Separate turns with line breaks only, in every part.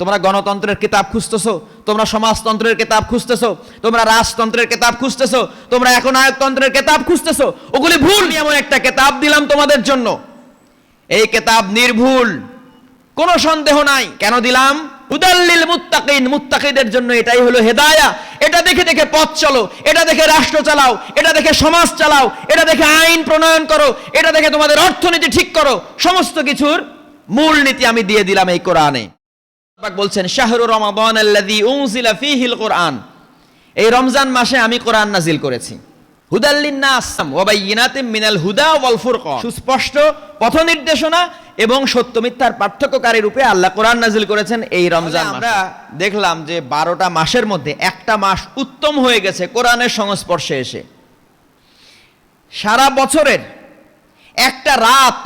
তোমরা গণতন্ত্রের কিতাব খুঁজতেছো, তোমরা সমাজতন্ত্রের কিতাব খুঁজতেছো, তোমরা রাজতন্ত্রের কিতাব খুঁজতেছো, তোমরা এখন আয়কতন্ত্রের কিতাব খুঁজতেছো, ওগুলি ভুল এমন একটা কিতাব দিলাম তোমাদের জন্য। এই কিতাব নির্ভুল, কোনো সন্দেহ নাই। কেন দিলাম? উদাল্লিল মুত্তাকিন, মুত্তাকিদের জন্য এটাই হলো হেদায়া। এটা দেখে দেখে পথ চলো, এটা দেখে রাষ্ট্র চালাও, এটা দেখে সমাজ চালাও, এটা দেখে আইন প্রণয়ন করো, এটা দেখে তোমাদের অর্থনীতি ঠিক করো, সমস্ত কিছুর মূল নীতি আমি দিয়ে দিলাম এই কোরআনে। বলছেন শাহরু রমাদান আল্লাযী উনজিলা ফীহিল কোরআন। এই রমজান মাসে আমি কোরআন নাজিল করেছি। হুদাল্লিন নাস ওয়া বাইয়িনাতিম মিনাল হুদা ওয়াল ফুরকান। সুস্পষ্ট পথ নির্দেশনা এবং সত্য মিথ্যার পার্থক্যকারী রূপে আল্লাহ কোরআন নাজিল করেছেন এই রমজান আমরা দেখলাম যে বারোটা মাসের মধ্যে একটা মাস উত্তম হয়ে গেছে কোরআনের সংস্পর্শে এসে। সারা বছরের একটা রাত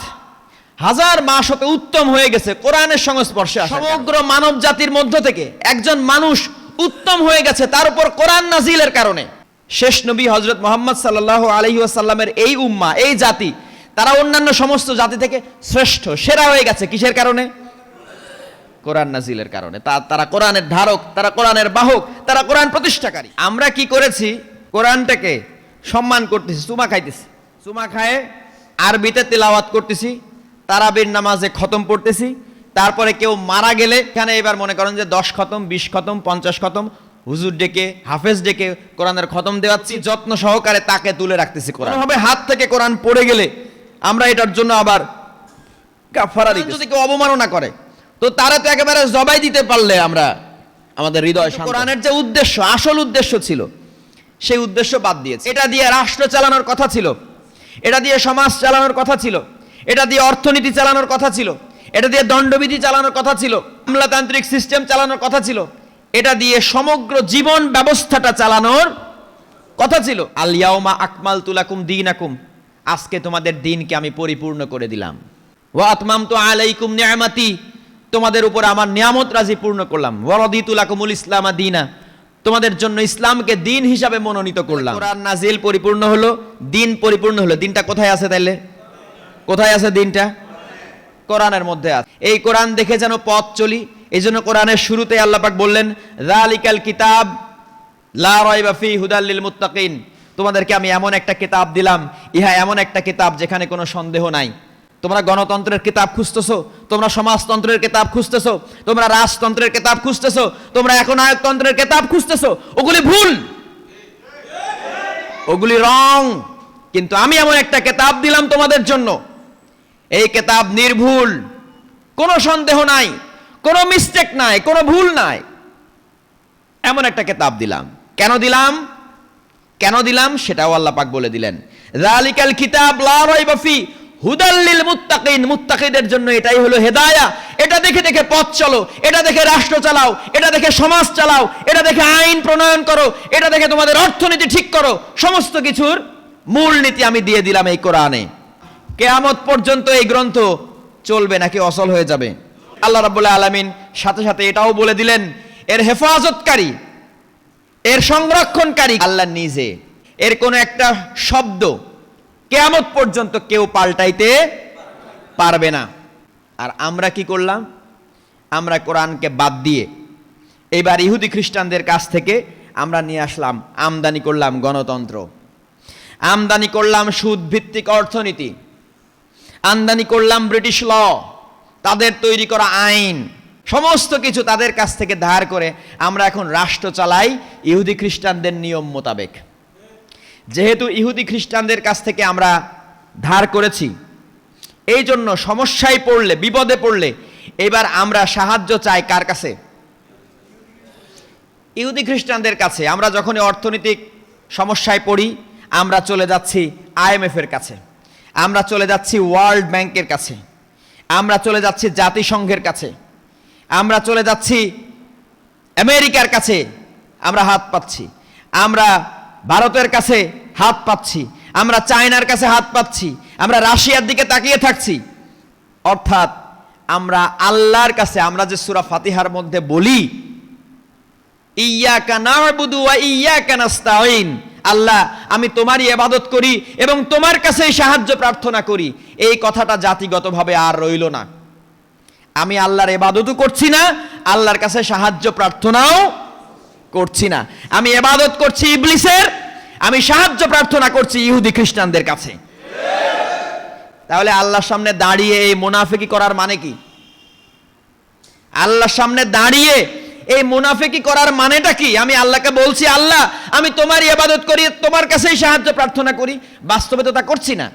হাজার মাস হতে উত্তম হয়ে গেছে, কোরআনের সংস্পর্শে সমগ্র মানব জাতির মধ্য থেকে একজন মানুষ উত্তম হয়ে গেছে, তার উপর কোরআন নাজিলের কারণে। শেষ নবী হজরত মোহাম্মদ সাল্লাহ আলহি আসাল্লামের এই উম্মা, এই জাতি, তারা অন্যান্য সমস্ত জাতি থেকে শ্রেষ্ঠ, সেরা হয়ে গেছে কিসের কারণে? কোরআন নাজিলের কারণে। তা- তারা কোরআনের ধারক, তারা কোরআনের বাহক, তারা কোরআন প্রতিষ্ঠাকারী। আমরা কি করেছি? কোরআনটাকে সম্মান করতেছি, চুমা খাইতেছি। চুমা খায়ে আরবিতে তেলাওয়াত করতেছি তারাবির নামাজে খতম পড়তেছি। তারপরে কেউ মারা গেলে এখানে এবার মনে করেন যে দশ খতম বিশ খতম পঞ্চাশ খতম। হুজুর ডেকে হাফেজ ডেকে কোরআনের খতম দেওয়াচ্ছি যত্ন সহকারে তাকে তুলে রাখতেছি কোরআন। হবে হাত থেকে কোরআন পড়ে গেলে আমরা এটার জন্য আবার কাফারা যদি কেউ অবমাননা করে তো তারা তো একেবারে জবাই দিতে পারলে আমরা আমাদের হৃদয়। কোরআনের যে উদ্দেশ্য আসল উদ্দেশ্য ছিল সেই উদ্দেশ্য বাদ দিয়েছে। এটা দিয়ে রাষ্ট্র চালানোর কথা ছিল এটা দিয়ে সমাজ চালানোর কথা ছিল। এটা দিয়ে অর্থনীতি চালানোর কথা ছিল। এটা দিয়ে দণ্ডবিধি চালানোর কথা ছিল। আমলাতান্ত্রিক সিস্টেম চালানোর কথা ছিল। এটা দিয়ে সমগ্র জীবন ব্যবস্থাটা চালানোর কথা ছিল। আলিয়াউমা আকমাল তুলাকুম দিনাকুম। আজকে তোমাদের দিনকে আমি পরিপূর্ণ করে দিলাম। ওয়া আতমাম তো আলাইকুম নিয়ামাতি। তোমাদের উপর আমার নিয়ামত রাজি পূর্ণ করলাম। ওয়ারদি তুলাকুমুল ইসলামা দিনা। তোমাদের জন্য ইসলামকে দিন হিসাবে মনোনীত করলাম। কোরআন নাজিল পরিপূর্ণ হলো, দিন পরিপূর্ণ হলো। দিনটা কোথায় আছে তাইলে? কোথায় আছে দিনটা? কোরআনের মধ্যে আছে। এই কোরআন দেখে যেন পথ চলি এই জন্য কোরআনের শুরুতে আল্লাহ পাক বললেন রালিকাল কিতাব, লা রাইবা ফি হুদাল লিল মুত্তাকিন। তোমাদেরকে আমি এমন একটা কিতাব দিলাম, ইহা এমন একটা কিতাব যেখানে কোনো সন্দেহ নাই। তোমরা গণতন্ত্রের কিতাব খুঁজতেছো, তোমরা সমাজতন্ত্রের কিতাব খুঁজতেছো, তোমরা রাজতন্ত্রের কিতাব খুঁজতেছো, তোমরা এখন আয়কতন্ত্রের কিতাব খুঁজতেছো, ওগুলি ভুল। ওগুলি রং। কিন্তু আমি এমন একটা কিতাব দিলাম তোমাদের জন্য এই কেতাব নির্ভুল। কোনো সন্দেহ নাই, কোনো মিস্টেক নাই, কোনো ভুল নাই। এমন একটা কেতাব দিলাম। কেন দিলাম? কেন দিলাম? সেটাও আল্লাহ পাক বলে দিলেন। রালিকাল কিতাব লা রাইবা ফি হুদাল্লিল মুত্তাকিন। মুত্তাকিদের জন্য এটাই হলো হেদায়া। এটা দেখে দেখে পথ চলো, এটা দেখে রাষ্ট্র চালাও, এটা দেখে সমাজ চালাও, এটা দেখে আইন প্রণয়ন করো, এটা দেখে তোমাদের অর্থনীতি ঠিক করো। সমস্ত কিছুর মূল নীতি আমি দিয়ে দিলাম এই কোরআনে। কেয়ামত পর্যন্ত এই গ্রন্থ চলবে নাকি অসল হয়ে যাবে? আল্লাহ রাব্বুল্লাহ আলামিন সাথে সাথে এটাও বলে দিলেন, এর হেফাজতকারী, এর সংরক্ষণকারী আল্লাহ নিজে। এর কোনো একটা শব্দ কেয়ামত পর্যন্ত কেউ পাল্টাইতে পারবে না। আর আমরা কি করলাম? আমরা কোরআনকে বাদ দিয়ে এবার ইহুদি খ্রিস্টানদের কাছ থেকে আমরা নিয়ে আসলাম, আমদানি করলাম গণতন্ত্র। আমদানি করলাম সুদ ভিত্তিক অর্থনীতি। আমদানি করলাম ব্রিটিশ ল, তাদের তৈরি করা আইন, সমস্ত কিছু তাদের কাছ থেকে ধার করে আমরা এখন রাষ্ট্র চালাই ইহুদি খ্রিস্টানদের নিয়ম মোতাবেক। যেহেতু ইহুদি খ্রিস্টানদের কাছ থেকে আমরা ধার করেছি, এই জন্য সমস্যায় পড়লে, বিপদে পড়লে এবার আমরা সাহায্য চাই কার কাছে? ইহুদি খ্রিস্টানদের কাছে। আমরা যখন অর্থনৈতিক সমস্যায় পড়ি, আমরা চলে যাচ্ছি আইএমএফের কাছে। আমরা চলে যাচ্ছি ওয়ার্ল্ড ব্যাংকের কাছে। আমরা চলে যাচ্ছি জাতিসংঘের কাছে। আমরা চলে যাচ্ছি আমেরিকার কাছে। আমরা হাত পাচ্ছি। আমরা ভারতের কাছে হাত পাচ্ছি। আমরা চায়নার কাছে হাত পাচ্ছি। আমরা রাশিয়ার দিকে তাকিয়ে থাকছি। অর্থাৎ আমরা আল্লাহর কাছে, আমরা যে সূরা ফাতিহার মধ্যে বলি, ইয়াকা না'বুদু ওয়া ইয়াকা নাস্তাঈন। আল্লাহ, আমি তোমারই ইবাদত করি এবং তোমার কাছেই সাহায্য প্রার্থনা করি। এই কথাটা জাতিগতভাবে আর রইল না। আমি আল্লাহর এবাদতও করছি না, আল্লাহর কাছে সাহায্য প্রার্থনাও করছি না। আমি এবাদত করছি ইবলিসের, আমি সাহায্য প্রার্থনা করছি ইহুদি খ্রিস্টানদের কাছে। তাহলে আল্লাহর সামনে দাঁড়িয়ে এই মুনাফিকি করার মানে কি? আল্লাহর সামনে দাঁড়িয়ে এই মুনাফিকি করার মানেটা কি? আমি আল্লাহকে বলছি, আল্লাহ, আমি তোমারই ইবাদত করি, তোমার কাছেই সাহায্য প্রার্থনা করি। বাস্তবে তো তা করছি না।